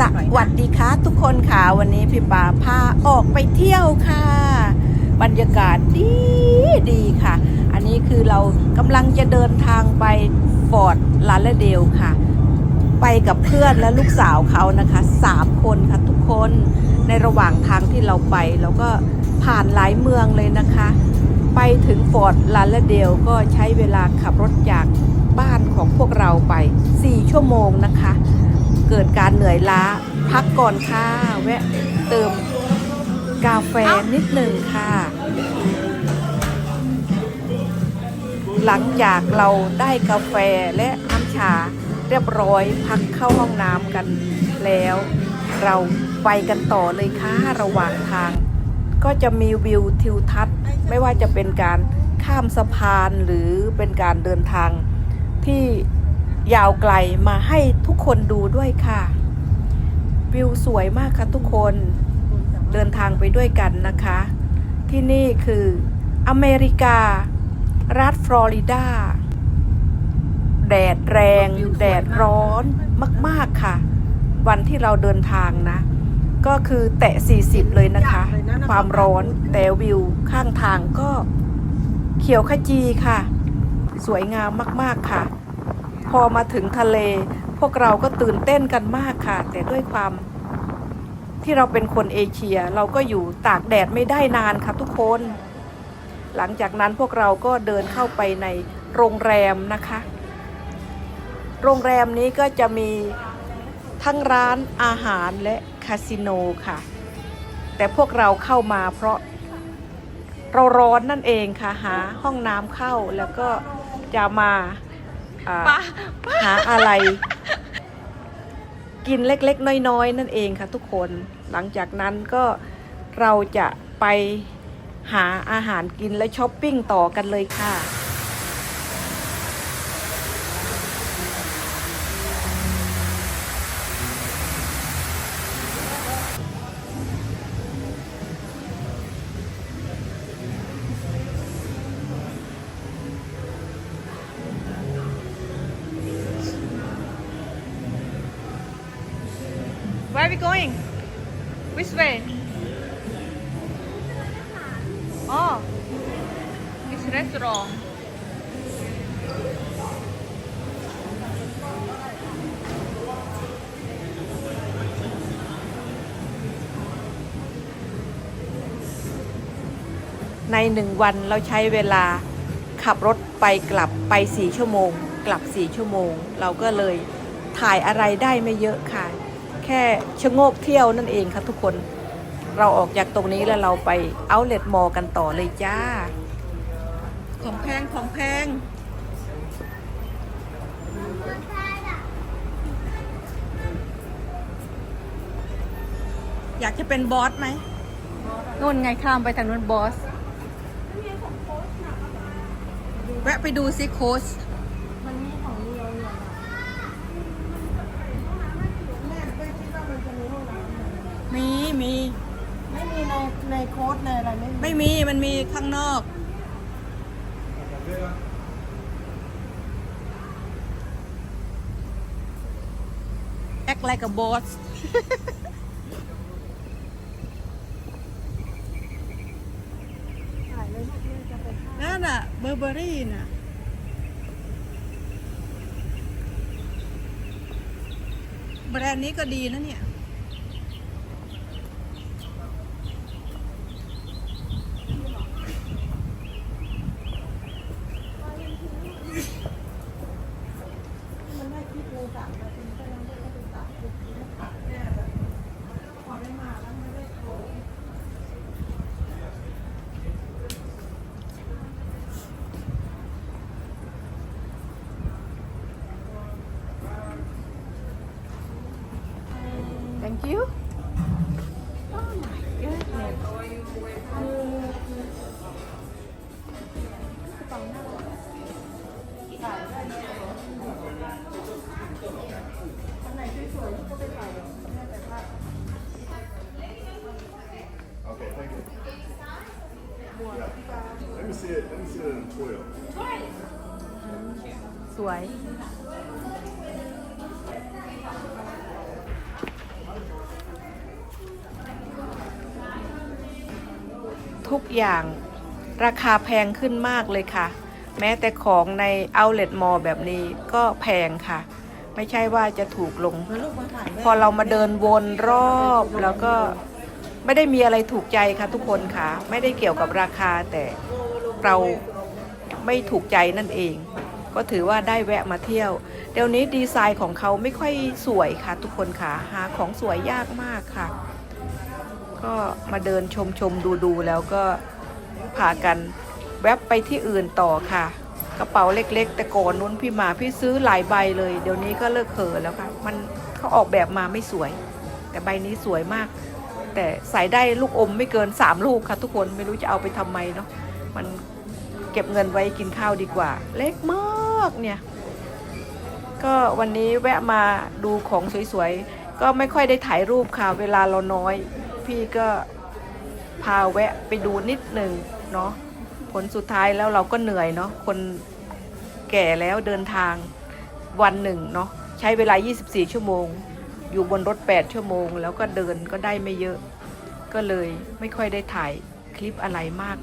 สวัสดีค่ะทุกคนค่ะ วันนี้พี่ป่าพาออกไปเที่ยวค่ะ บรรยากาศดีดีค่ะ อันนี้คือเรากำลังจะเดินทางไปฟอร์ดลาลาเดลค่ะ ไปกับเพื่อนและลูกสาวเขานะคะสามคนค่ะทุกคนในระหว่างทางที่เราไปเราก็ผ่านหลายเมืองเลยนะคะ ไปถึงฟอร์ดลาลาเดลก็ใช้เวลาขับรถจากบ้านของพวกเราไป 4 ชั่วโมงนะคะ เกิดการเหนื่อยล้า พักก่อนค่ะ แวะเติมกาแฟนิดหนึ่งค่ะ หลังจากเราได้กาแฟและน้ำชาเรียบร้อยพักเข้าห้องน้ำกันแล้ว เราไปกันต่อเลยค่ะระหว่างทาง ก็จะมีวิวทิวทัศน์ ไม่ว่าจะเป็นการข้ามสะพานหรือเป็นการเดินทางที่ ยาวไกลมาให้ทุกคนดูด้วยค่ะ วิวสวยมากค่ะทุกคนเดินทางไปด้วยกันนะคะ ที่นี่คืออเมริกา รัฐฟลอริดา แดดแรง แดดร้อนมาก ๆค่ะ วันที่เราเดินทางนะ ก็คือแตะ 40 เลยนะคะ ความร้อนแต่วิวข้างทางก็เขียวขจีค่ะ สวยงามมาก ๆค่ะ พอมาถึงทะเล พวกเราก็ตื่นเต้นกันมากค่ะ แต่ด้วยความที่เราเป็นคนเอเชียเราก็อยู่ตากแดดไม่ได้นานค่ะทุกคน หลังจากนั้นพวกเราก็เดินเข้าไปในโรงแรมนะคะ โรงแรมนี้ก็จะมีทั้งร้านอาหารและคาสิโนค่ะ แต่พวกเราเข้ามาเพราะเราร้อนนั่นเองค่ะหาห้องน้ำเข้าแล้วก็จะมาอ่า ป้าหาอะไร กินเล็กๆ น้อยๆ นั่นเองค่ะทุกคนหลังจากนั้นก็เราจะไปหาอาหารกินและช้อปปิ้งต่อกันเลยค่ะ are we going? Which way? Oh, it's restaurant. ในหนึ่งวันเราใช้เวลาขับรถไปกลับไปสี่ชั่วโมง กลับสี่ชั่วโมง เราก็เลยถ่ายอะไรได้ไม่เยอะค่ะ แค่ชะโงกเที่ยวนั่นเองค่ะทุกคน เราออกจากตรงนี้แล้วเราไปเอาเล t มอลกันต่อเลยจ้า ของแพงของแพงอยากจะเป็นบอสไหมนู่นไงข้ามไปทางนู้นบอส แวะไปดูซิโค้ช มีมีไม่มีในในโค้ดในอะไรไม่มีไม่มีมันมีข้างนอก act like a boss ถ่ายเลยลูกเนี่ยจะไปถ่ายนั่นอะเบอร์เบอรี่น่ะ แบรนด์นี้ก็ดีนะเนี่ย Let me see it. Let me see it in 12. สวย ทุกอย่างราคาแพงขึ้นมากเลยค่ะ แม้แต่ของในเอาเลทมอลแบบนี้ก็แพงค่ะ ไม่ใช่ว่าจะถูกลง พอเรามาเดินวนรอบแล้วก็ ไม่ได้มีอะไรถูกใจค่ะทุกคนค่ะ ไม่ได้เกี่ยวกับราคาแต่เราไม่ถูกใจนั่นเอง ก็ถือว่าได้แวะมาเที่ยว เดี๋ยวนี้ดีไซน์ของเขาไม่ค่อยสวยค่ะ ทุกคนค่ะหาของสวยยากมากค่ะ ก็มาเดินชมชมดูดูแล้วก็พากันแวบไปที่อื่นต่อค่ะ กระเป๋าเล็ก ๆ แต่ก่อนนู้นพี่มาพี่ซื้อหลายใบเลย เดี๋ยวนี้ก็เลิกเขินแล้วค่ะ มันเขาออกแบบมาไม่สวย แต่ใบนี้สวยมาก แต่ใส่ได้ลูกอมไม่เกิน 3 ลูกค่ะทุกคนไม่รู้จะเอาไปทำไมเนาะมันเก็บเงินไว้กินข้าวดีกว่า เล็กมากเนี่ย ก็วันนี้แวะมาดูของสวยๆ ก็ไม่ค่อยได้ถ่ายรูปค่ะ เวลาเราน้อย พี่ก็พาแวะไปดูนิดหนึ่งเนาะผลสุดท้ายแล้วเราก็เหนื่อยเนาะคนแก่แล้วเดินทางวันหนึ่งเนาะใช้เวลา 24 ชั่วโมง อยู่บนรถ 8 ชั่วโมง แล้วก็เดินก็ได้ไม่เยอะ ก็เลยไม่ค่อยได้ถ่ายคลิปอะไรมาก